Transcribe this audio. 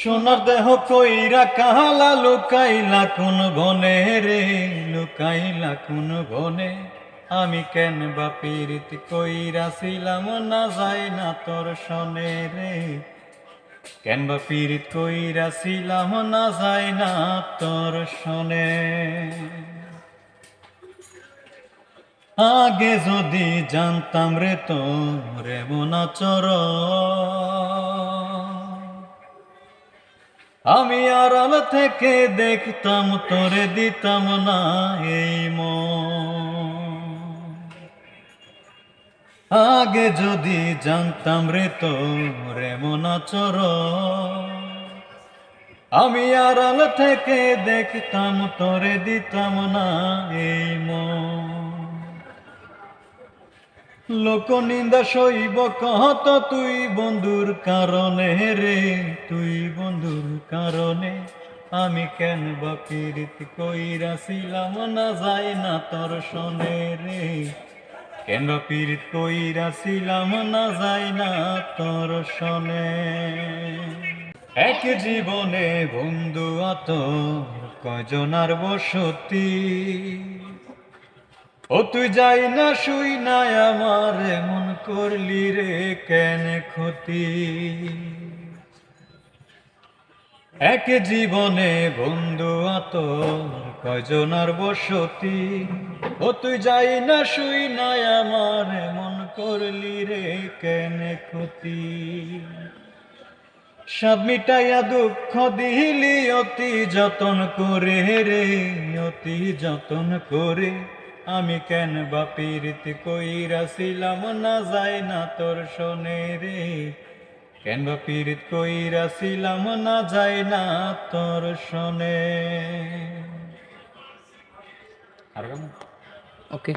সোনার দেহ কইরা কালা লুকাইলা, কোন গনে রে? লুকাইলা কোন গনে আমি কেন বা পীড়িত কইরা ছিলাম? না যাই না তোর শনে রে। কেন বা পীড়িত কইরা ছিলাম? না যাই না তোর সনে আগে যদি জানতাম রে তোরে মনা চর আমি আড়াল থেকে দেখতাম, তোরে দিতাম না এই আগে যদি জানতাম রে তোরে মনা চর আমি আড়াল থেকে দেখতাম, তোরে দিতাম না এই মন। লোক নিন্দা সইব কহত তুই বন্ধুর কারণে রে, তুই বন্ধুর কারণে। আমি কেন বা পীড়িত কইরাছিলাম না যাই না তোর শোনে রে। কেন বা পীড়িত কইরাছিলাম না যাই না তোর শোনে। এক জীবনে বন্ধু আত কজনার বসতি? ও তুই যাই না, শুই না আমার মন করলি রে কেন ক্ষতি? এক জীবনে বন্ধু আত কয়জনার বসতি? ও তুই যাই না, শুই না আমার মন করলি রে কেন ক্ষতি? সব মিটাইয়া দুঃখ দিলি, অতি যতন করে রে, অতি যতন করে আমি কেন বা পীড়িত কইরাছিলাম না যায় না তোর শোনে রে। কেন বা পীড়িত কইরাছিলাম না যায় না তোর শোনে। ওকে